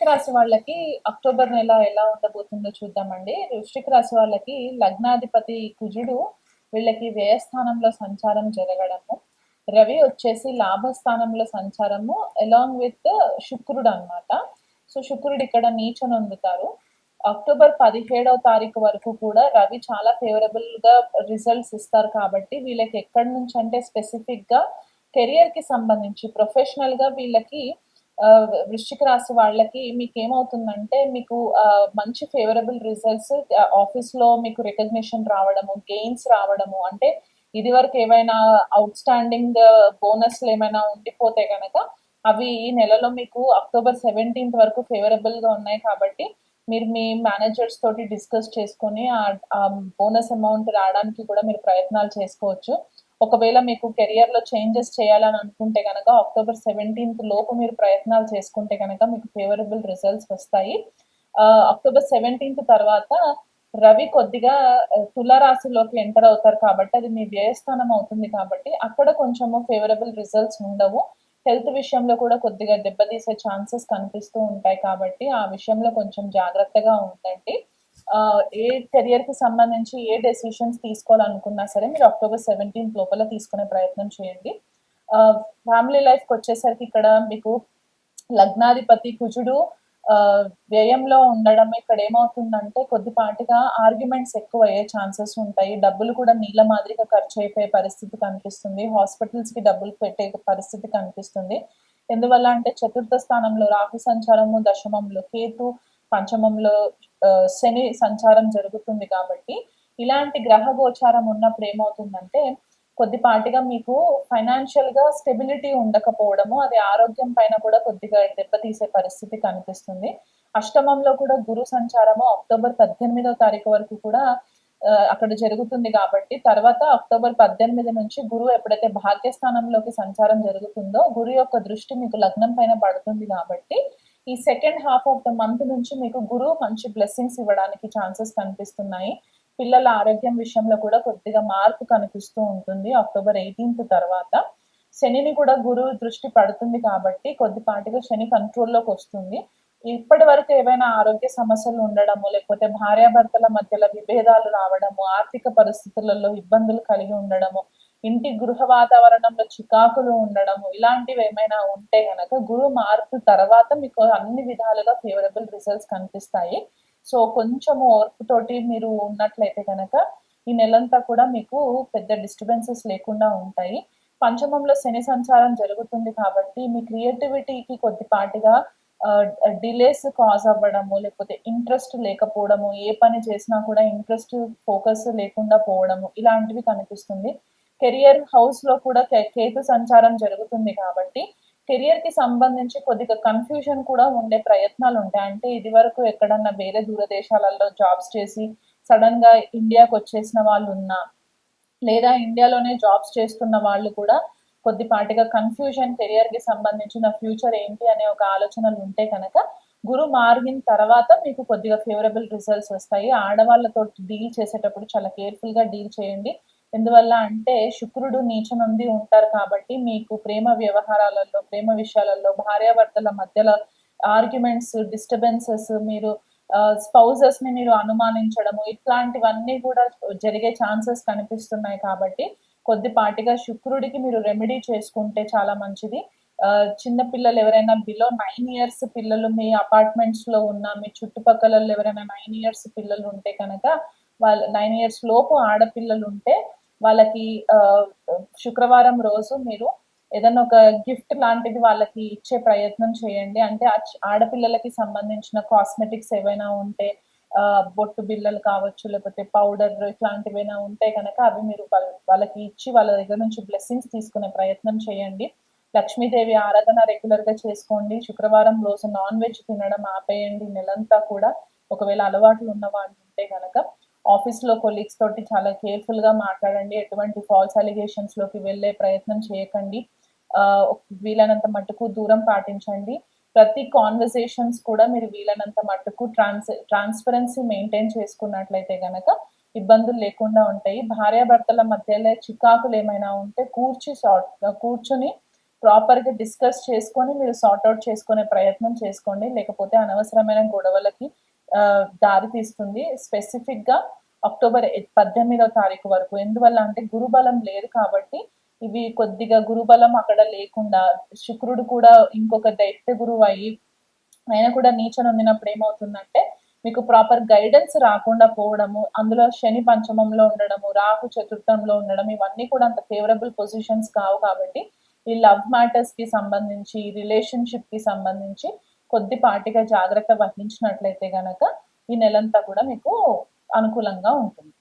వృశ్చిక రాశి వాళ్ళకి అక్టోబర్ నెల ఎలా ఉండబోతుందో చూద్దామండి. వృశ్చిక రాశి వాళ్ళకి లగ్నాధిపతి కుజుడు వీళ్ళకి వ్యయస్థానంలో సంచారం జరగడము. రవి వచ్చేసి లాభస్థానంలో సంచారము అలాంగ్ విత్ శుక్రుడు అన్నమాట. సో శుక్రుడు ఇక్కడ నీచను అందుతారు అక్టోబర్ పదిహేడవ తారీఖు వరకు కూడా రవి చాలా ఫేవరబుల్గా రిజల్ట్స్ ఇస్తారు కాబట్టి వీళ్ళకి ఎక్కడి నుంచి అంటే స్పెసిఫిక్గా కెరియర్కి సంబంధించి ప్రొఫెషనల్గా వీళ్ళకి వృశ్చిక రాశి వాళ్ళకి మీకు ఏమవుతుందంటే మీకు మంచి ఫేవరబుల్ రిజల్ట్స్ ఆఫీస్లో మీకు రికగ్నిషన్ రావడము గెయిన్స్ రావడము అంటే ఇది వరకు ఏవైనా అవుట్ స్టాండింగ్ బోనస్లు ఏమైనా ఉండిపోతే కనుక అవి ఈ నెలలో మీకు అక్టోబర్ సెవెంటీన్త్ వరకు ఫేవరబుల్గా ఉన్నాయి కాబట్టి మీరు మీ మేనేజర్స్ తోటి డిస్కస్ చేసుకొని ఆ బోనస్ అమౌంట్ రావడానికి కూడా మీరు ప్రయత్నాలు చేసుకోవచ్చు. ఒకవేళ మీకు కెరియర్లో చేంజెస్ చేయాలని అనుకుంటే కనుక అక్టోబర్ సెవెంటీన్త్ లోపు మీరు ప్రయత్నాలు చేసుకుంటే కనుక మీకు ఫేవరబుల్ రిజల్ట్స్ వస్తాయి. అక్టోబర్ సెవెంటీన్త్ తర్వాత రవి కొద్దిగా ఆ, తులారాశిలోకి ఎంటర్ అవుతారు కాబట్టి అది మీ వ్యయస్థానం అవుతుంది కాబట్టి అక్కడ కొంచెము ఫేవరబుల్ రిజల్ట్స్ ఉండవు. హెల్త్ విషయంలో కూడా కొద్దిగా దెబ్బతీసే ఛాన్సెస్ కనిపిస్తూ ఉంటాయి కాబట్టి ఆ విషయంలో కొంచెం జాగ్రత్తగా ఉండండి. ఏ కెరియర్కి సంబంధించి ఏ డెసిషన్స్ తీసుకోవాలనుకున్నా సరే మీరు అక్టోబర్ సెవెంటీన్త్ లోపల తీసుకునే ప్రయత్నం చేయండి. ఫ్యామిలీ లైఫ్కి వచ్చేసరికి ఇక్కడ మీకు లగ్నాధిపతి కుజుడు వ్యయంలో ఉండడం ఇక్కడ ఏమవుతుందంటే కొద్దిపాటిగా ఆర్గ్యుమెంట్స్ ఎక్కువ అయ్యే ఛాన్సెస్ ఉంటాయి. డబ్బులు కూడా నీళ్ళ మాదిరిగా ఖర్చు అయిపోయే పరిస్థితి కనిపిస్తుంది. హాస్పిటల్స్కి డబ్బులు పెట్టే పరిస్థితి కనిపిస్తుంది. ఎందువల్ల అంటే చతుర్థ స్థానంలో రాహు సంచారము దశమంలో కేతు పంచమంలో శని సంచారం జరుగుతుంది కాబట్టి ఇలాంటి గ్రహ గోచారం ఉన్నప్పుడు ఏమవుతుందంటే కొద్దిపాటిగా మీకు ఫైనాన్షియల్గా స్టెబిలిటీ ఉండకపోవడము అది ఆరోగ్యం పైన కూడా కొద్దిగా దెబ్బతీసే పరిస్థితి కనిపిస్తుంది. అష్టమంలో కూడా గురు సంచారము అక్టోబర్ పద్దెనిమిదో తారీఖు వరకు కూడా అక్కడ జరుగుతుంది కాబట్టి తర్వాత అక్టోబర్ పద్దెనిమిది నుంచి గురువు ఎప్పుడైతే భాగ్యస్థానంలోకి సంచారం జరుగుతుందో గురు యొక్క దృష్టి మీకు లగ్నం పైన పడుతుంది కాబట్టి ఈ second half of the month నుంచి మీకు గురువు మంచి బ్లెస్సింగ్స్ ఇవ్వడానికి ఛాన్సెస్ కనిపిస్తున్నాయి. పిల్లల ఆరోగ్యం విషయంలో కూడా కొద్దిగా మార్పు కనిపిస్తూ ఉంటుంది అక్టోబర్ ఎయిటీన్త్ తర్వాత. శనిని కూడా గురువు దృష్టి పడుతుంది కాబట్టి కొద్దిపాటిగా శని కంట్రోల్లోకి వస్తుంది. ఇప్పటి వరకు ఏవైనా ఆరోగ్య సమస్యలు ఉండడము లేకపోతే భార్యాభర్తల మధ్యలో విభేదాలు రావడము ఆర్థిక పరిస్థితులలో ఇబ్బందులు కలిగి ఉండడము ఇంటి గృహ వాతావరణంలో చికాకులు ఉండడము ఇలాంటివి ఏమైనా ఉంటే కనుక గురు మార్పు తర్వాత మీకు అన్ని విధాలుగా ఫేవరబుల్ రిజల్ట్స్ కనిపిస్తాయి. సో కొంచెము ఓర్పుతోటి మీరు ఉన్నట్లయితే కనుక ఈ నెలంతా కూడా మీకు పెద్ద డిస్టర్బెన్సెస్ లేకుండా ఉంటాయి. పంచమంలో శని సంచారం జరుగుతుంది కాబట్టి మీ క్రియేటివిటీకి కొద్దిపాటిగా డిలేస్ కాజ్ అవ్వడము లేకపోతే ఇంట్రెస్ట్ లేకపోవడము ఏ పని చేసినా కూడా ఇంట్రెస్ట్ ఫోకస్ లేకుండా పోవడము ఇలాంటివి కనిపిస్తుంది. కెరియర్ హౌస్లో కూడా కేతు సంచారం జరుగుతుంది కాబట్టి కెరియర్కి సంబంధించి కొద్దిగా కన్ఫ్యూజన్ కూడా ఉండే ప్రయత్నాలు ఉంటాయి. అంటే ఇది వరకు ఎక్కడన్నా వేరే దూర దేశాలలో జాబ్స్ చేసి సడన్గా ఇండియాకి వచ్చేసిన వాళ్ళు ఉన్నా లేదా ఇండియాలోనే జాబ్స్ చేస్తున్న వాళ్ళు కూడా కొద్దిపాటిగా కన్ఫ్యూజన్ కెరియర్కి సంబంధించిన ఫ్యూచర్ ఏంటి అనే ఒక ఆలోచనలు ఉంటే కనుక గురు మారిన తర్వాత మీకు కొద్దిగా ఫేవరబుల్ రిజల్ట్స్ వస్తాయి. ఆడవాళ్ళతో డీల్ చేసేటప్పుడు చాలా కేర్ఫుల్గా డీల్ చేయండి. ఎందువల్ల అంటే శుక్రుడు నీచ నుండి ఉంటారు కాబట్టి మీకు ప్రేమ వ్యవహారాలలో ప్రేమ విషయాలలో భార్యాభర్తల మధ్యలో ఆర్గ్యుమెంట్స్ డిస్టర్బెన్సెస్ మీరు స్పౌజెస్ని మీరు అనుమానించడము ఇట్లాంటివన్నీ కూడా జరిగే ఛాన్సెస్ కనిపిస్తున్నాయి కాబట్టి కొద్దిపాటిగా శుక్రుడికి మీరు రెమెడీ చేసుకుంటే చాలా మంచిది. చిన్నపిల్లలు చిన్న పిల్లలు ఎవరైనా బిలో నైన్ ఇయర్స్ పిల్లలు మీ అపార్ట్మెంట్స్లో ఉన్న మీ చుట్టుపక్కల ఎవరైనా నైన్ ఇయర్స్ పిల్లలు ఉంటే కనుక వాళ్ళ నైన్ ఇయర్స్ లోపు ఆడపిల్లలు ఉంటే వాళ్ళకి శుక్రవారం రోజు మీరు ఏదైనా ఒక గిఫ్ట్ లాంటిది వాళ్ళకి ఇచ్చే ప్రయత్నం చేయండి. అంటే ఆడపిల్లలకి సంబంధించిన కాస్మెటిక్స్ ఏవైనా ఉంటే బొట్టు బిల్లలు కావచ్చు లేకపోతే పౌడర్ ఇట్లాంటివి ఉంటే కనుక అవి మీరు వాళ్ళ- వాళ్ళకి ఇచ్చి వాళ్ళ దగ్గర నుంచి బ్లెస్సింగ్స్ తీసుకునే ప్రయత్నం చేయండి. లక్ష్మీదేవి ఆరాధన రెగ్యులర్గా చేసుకోండి. శుక్రవారం రోజు నాన్ వెజ్ తినడం ఆపేయండి. నెలంతా కూడా ఒకవేళ అలవాట్లు ఉన్న వాళ్ళు ఉంటే కనుక ఆఫీస్లో కొలీగ్స్ తోటి చాలా కేర్ఫుల్గా మాట్లాడండి. ఎటువంటి ఫాల్స్ అలిగేషన్స్లోకి వెళ్ళే ప్రయత్నం చేయకండి. వీలైనంత మట్టుకు దూరం పాటించండి. ప్రతి కాన్వర్సేషన్స్ కూడా మీరు వీలైనంత మట్టుకు ట్రాన్స్ ట్రాన్స్పరెన్సీ మెయింటైన్ చేసుకున్నట్లయితే గనక ఇబ్బందులు లేకుండా ఉంటాయి. భార్యాభర్తల మధ్యలో చికాకులు ఏమైనా ఉంటే కూర్చి సార్ట్ కూర్చుని ప్రాపర్గా డిస్కస్ చేసుకొని మీరు సార్ట్అవుట్ చేసుకునే ప్రయత్నం చేసుకోండి. లేకపోతే అనవసరమైన గొడవలకి దారి తీస్తుంది. స్పెసిఫిక్గా అక్టోబర్ పద్దెనిమిదో తారీఖు వరకు. ఎందువల్ల అంటే గురుబలం లేదు కాబట్టి ఇవి కొద్దిగా గురుబలం అక్కడ లేకుండా శుక్రుడు కూడా ఇంకొక దైత్య గురువు అయ్యి ఆయన కూడా నీచన నొందినప్పుడు ఏమవుతుందంటే మీకు ప్రాపర్ గైడెన్స్ రాకుండా పోవడము అందులో శని పంచమంలో ఉండడము రాహు చతుర్థంలో ఉండడం ఇవన్నీ కూడా అంత ఫేవరబుల్ పొజిషన్స్ కావు కాబట్టి ఈ లవ్ మ్యాటర్స్కి సంబంధించి రిలేషన్షిప్కి సంబంధించి కొద్దిపాటిగా జాగ్రత్త వహించినట్లయితే గనక ఈ నెలంతా కూడా మీకు అనుకూలంగా ఉంటుంది.